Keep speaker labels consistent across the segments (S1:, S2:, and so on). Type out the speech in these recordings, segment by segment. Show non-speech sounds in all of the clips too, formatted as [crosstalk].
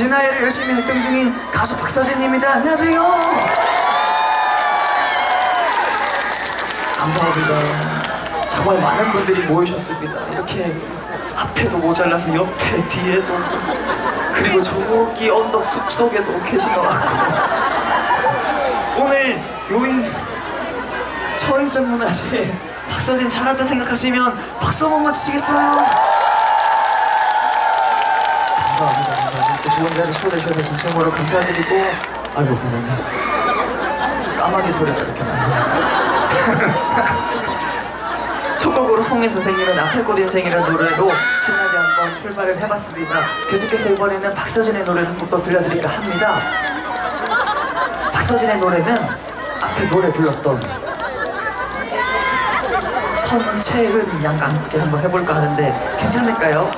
S1: 진아이를 열심히 활동 중인 가수 박서진입니다. 안녕하세요. 감사합니다. 정말 많은 분들이 모이셨습니다. 이렇게 앞에도 모자라서 옆에 뒤에도 그리고 저기 언덕 숲속에도 계신 것 같고 오늘 요인 처인성 문화제 박서진 잘한다 생각하시면 박수 한 번만 치시겠어요? 좋은 자리 초대해 주셔서 진심으로 감사드리고 아이고 선생님 까마귀 소리가 이렇게 나요 첫 곡으로 송혜 선생님의 나팔꽃 인생이라는 노래로 신나게 한번 출발을 해봤습니다. 계속해서 이번에는 박서진의 노래를 한 곡 더 들려드릴까 합니다. 박서진의 노래는 앞에 노래 불렀던 선채은 양과 함께 한번 해볼까 하는데 괜찮을까요?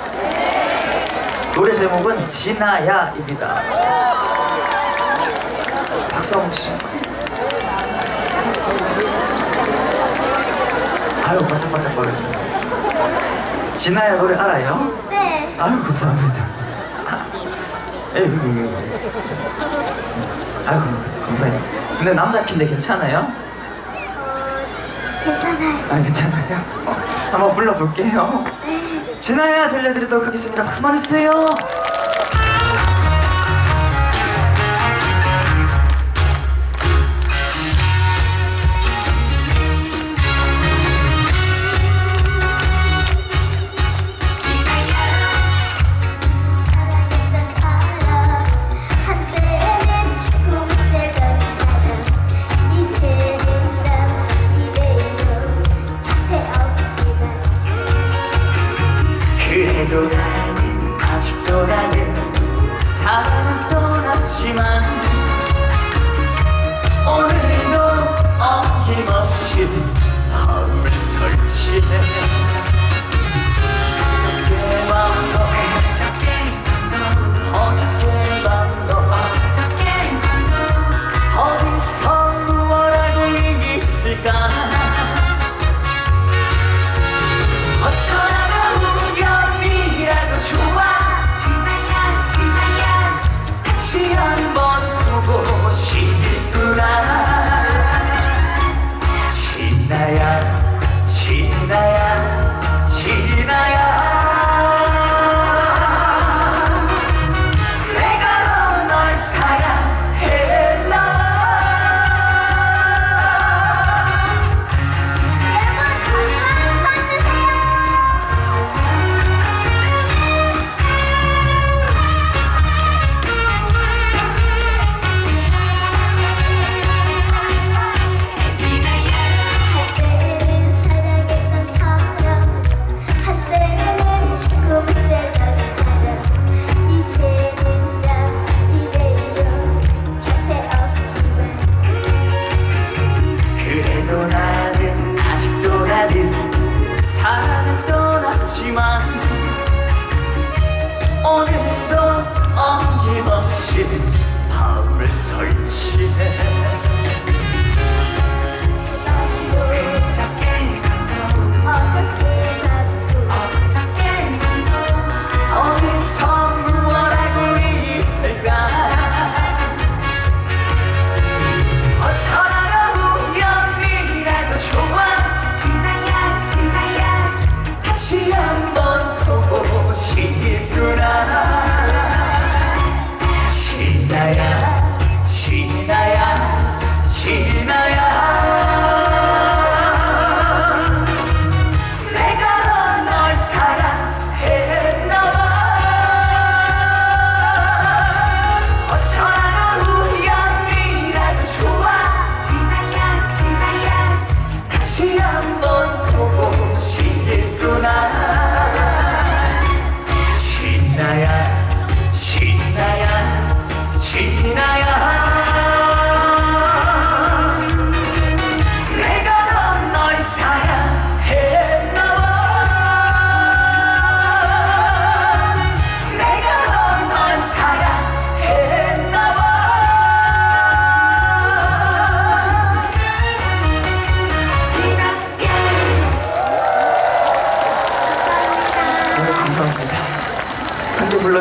S1: 노래 제목은 진아야입니다. 박수 한번 주시면 아유 반짝반짝거려 진아야 노래 알아요?
S2: 네.
S1: 아유 감사합니다 에이 아유 감- 감사해요 근데 남자 키인데 괜찮아요?
S2: 괜찮아요.
S1: 아 괜찮아요? 어, 한번 불러볼게요
S2: 네.
S1: 진아야 들려드리도록 하겠습니다. 박수만 해주세요 지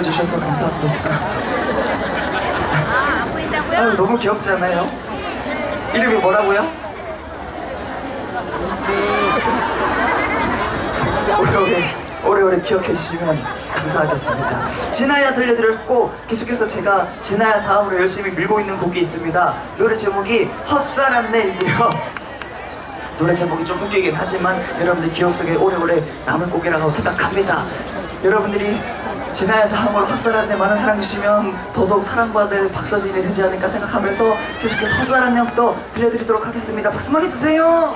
S3: 불러주셔서 감사합니다.
S4: 아, 안 보인다고요?
S3: 아유, 너무 귀엽잖아요. 이름이 뭐라고요? 오래오래 오래오래 기억해 주시면 감사하겠습니다. 진아야 들려드렸고 계속해서 제가 진아야 다음으로 열심히 밀고 있는 곡이 있습니다. 노래 제목이 헛사람네이고요. 노래 제목이 좀 웃기긴 하지만 여러분들 기억 속에 오래오래 남을 곡이라고 생각합니다. 여러분들이 지나야 다음으로 헛사람네 많은 사랑 주시면 더더욱 사랑받을 박서진이 되지 않을까 생각하면서 계속해서 헛사람네 또 들려드리도록 하겠습니다. 박수 많이 주세요.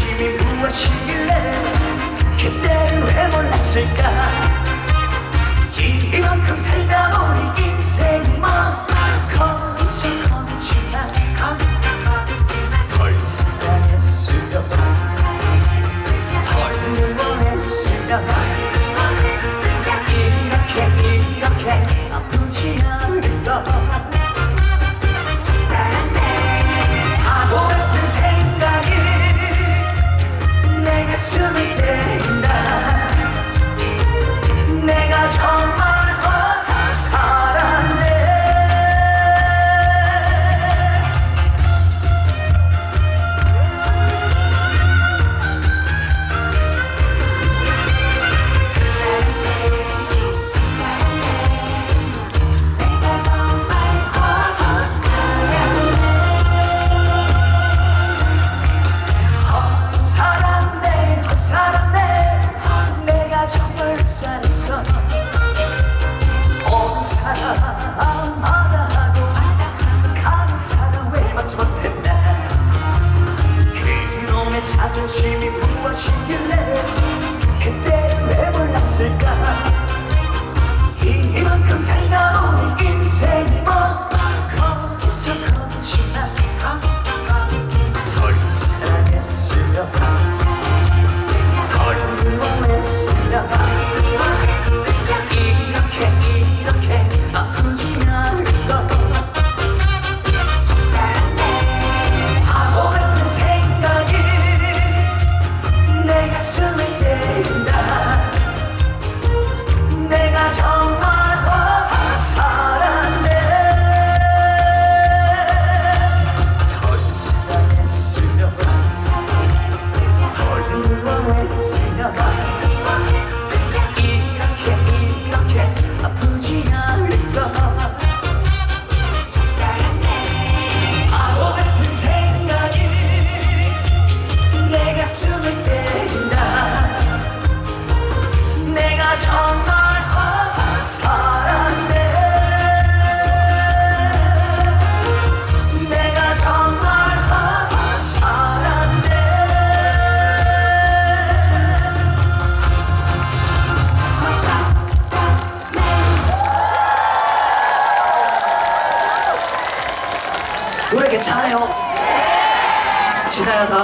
S1: 자존심이 무엇이길래 그때는 왜 몰랐을까? 이만큼 살다 보니 인생이 뭐 거기서 거기지만 덜 사랑했으면 덜 무언했으면 much.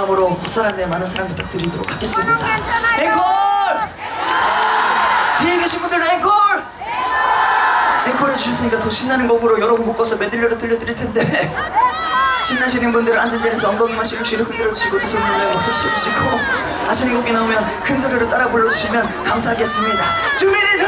S1: 다음으로 헛사람에 많은 사랑 부탁드리도록 하겠습니다. 앵콜! 뒤에 계신 분들 앵콜! 앵콜 해주셨으니까 더 신나는 곡으로 여러분 묶어서 메들리로 들려드릴 텐데 [laughs] 신나시는 분들은 앉은 자리에서 엉덩이만 실룩실룩 흔들어주시고 두 손을 올려 박수 쳐주시고 아시는 곡이 나오면 큰 소리로 따라 불러주시면 감사하겠습니다. 준비되셨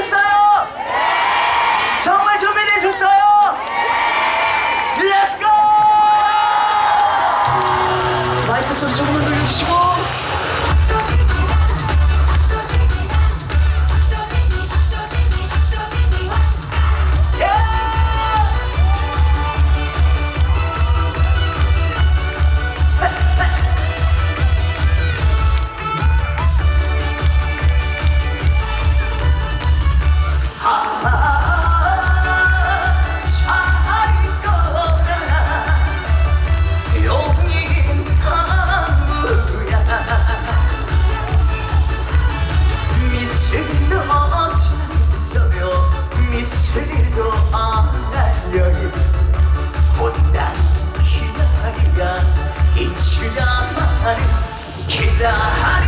S1: 기다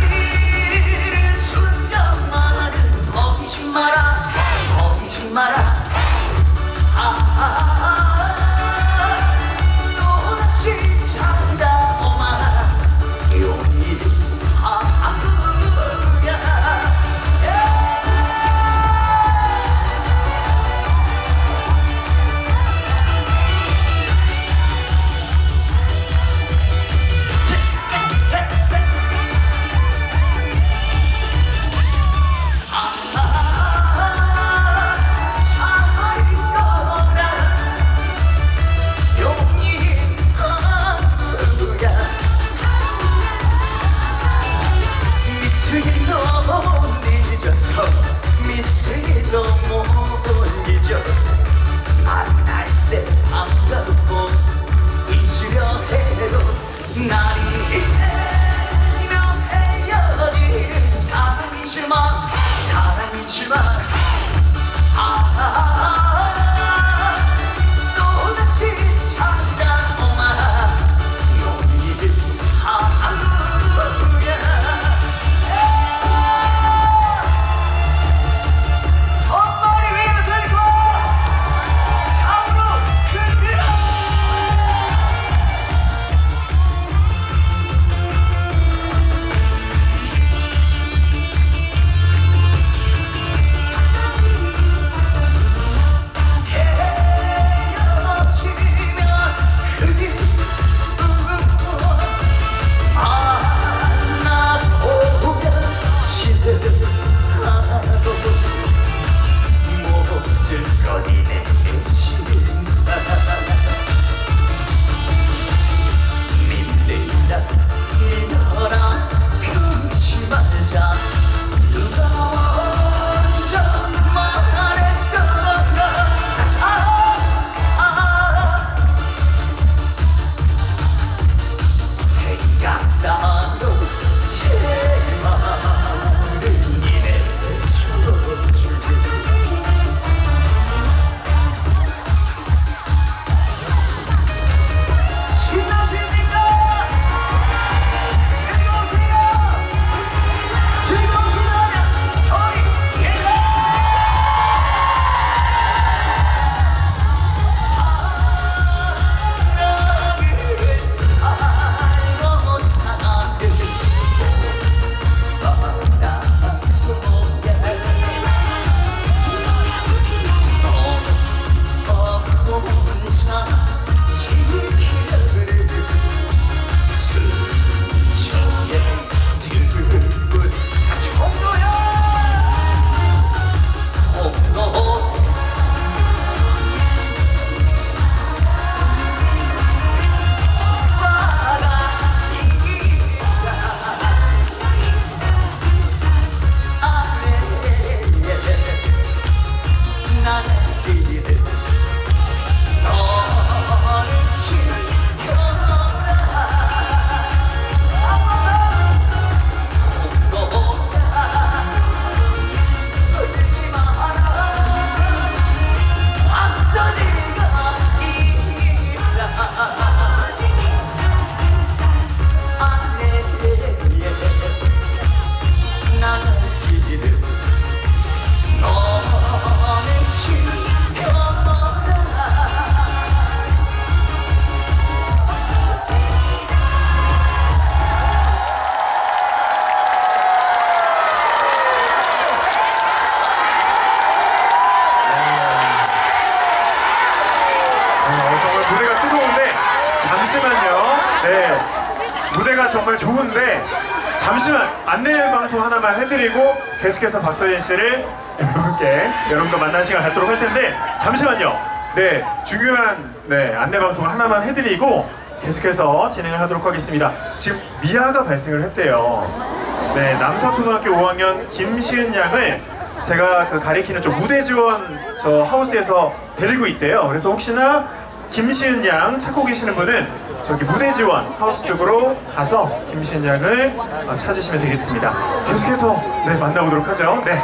S5: 계속해서 박서진 씨를 여러분께 여러분과 만나는 시간 갖도록 할 텐데 잠시만요. 네 중요한 네 안내 방송을 하나만 해드리고 계속해서 진행을 하도록 하겠습니다. 지금 미아가 발생을 했대요. 네 남서초등학교 5학년 김시은 양을 제가 그 가리키는 쪽 무대 지원 저 하우스에서 데리고 있대요. 그래서 혹시나 김시은 양 찾고 계시는 분은 저기 무대 지원 하우스 쪽으로 가서 김시은 양을 어, 찾으시면 되겠습니다. 계속해서 네 만나보도록 하죠. 네.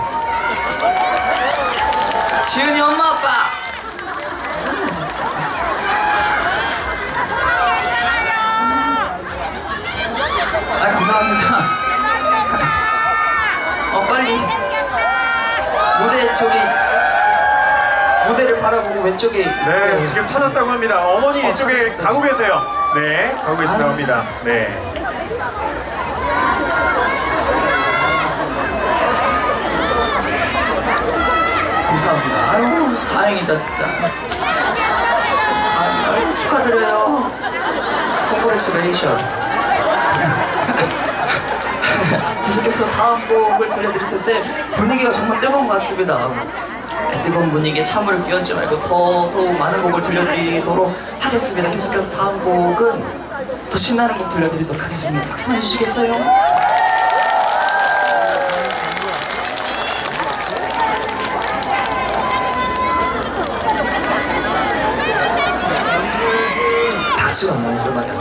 S1: 지은이 엄마 아빠 아 감사합니다 어 빨리 무대 저기 무대를 바라보고 왼쪽에
S5: 네, 지금 찾았다고 합니다. 어머니
S1: 어,
S5: 이쪽에. 가고 계세요. 네, 가고 계신다고 합니다. 네.
S1: 감사합니다 아유 다행이다 진짜 아유, 아유 축하드려요 콩그레츄레이션 [laughs] 계속해서 다음 곡을 들려드릴 텐데 분위기가 정말 뜨거운 것 같습니다 그 뜨거운 분위기에 찬물을 끼얹지 말고 더 더욱 많은 곡을 들려드리도록 하겠습니다. 계속해서 다음 곡은 더 신나는 곡 들려드리도록 하겠습니다. 박수 해주시겠어요? 박수가 너무 오랜만에 나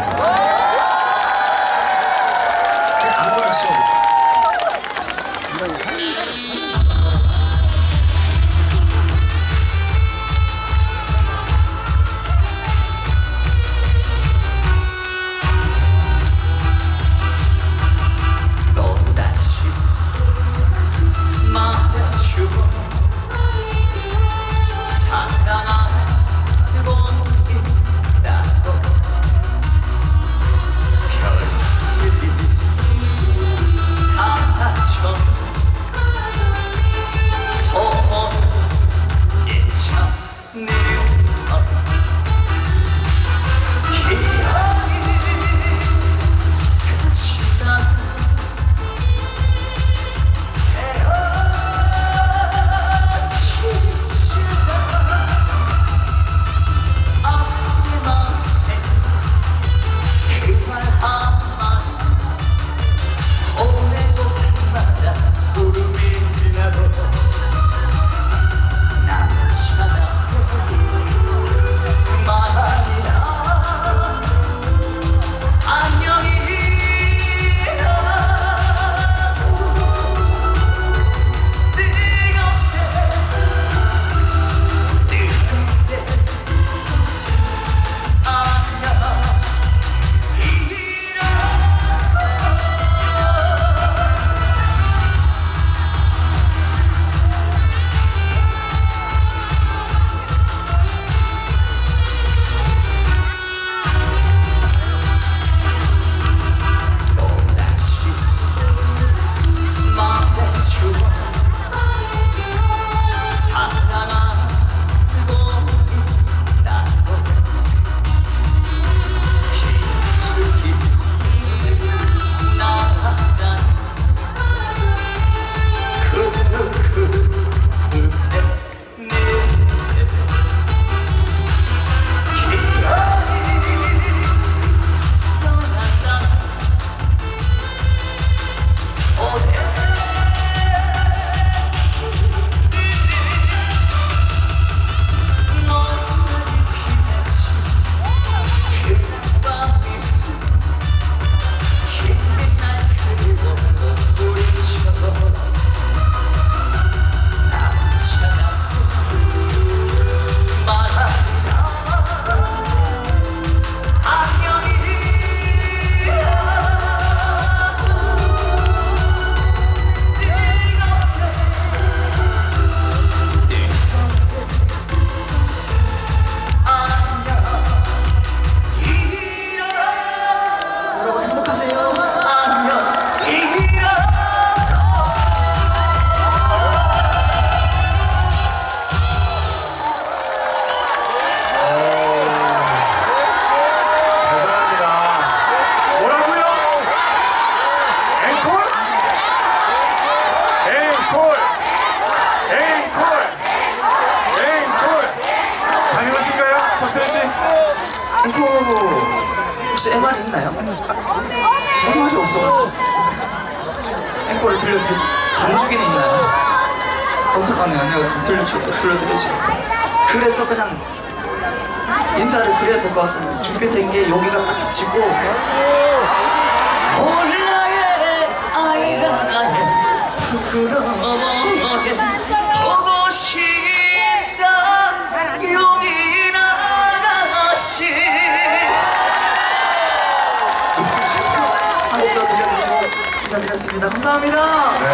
S1: 감사합니다
S5: 네,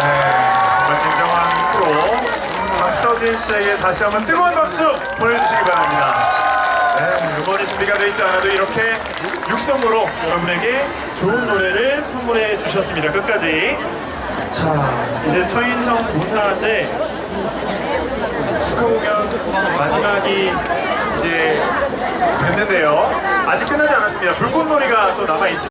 S5: 정말 진정한 프로 박서진 씨에게 다시 한번 뜨거운 박수 보내주시기 바랍니다. 네, 음원이 준비가 되어 있지 않아도 이렇게 육성으로 여러분에게 좋은 노래를 선물해 주셨습니다. 끝까지. 자, 이제 처인성 문화제 축하 공연 마지막이 이제 됐는데요. 아직 끝나지 않았습니다. 불꽃놀이가 또 남아 있습니다.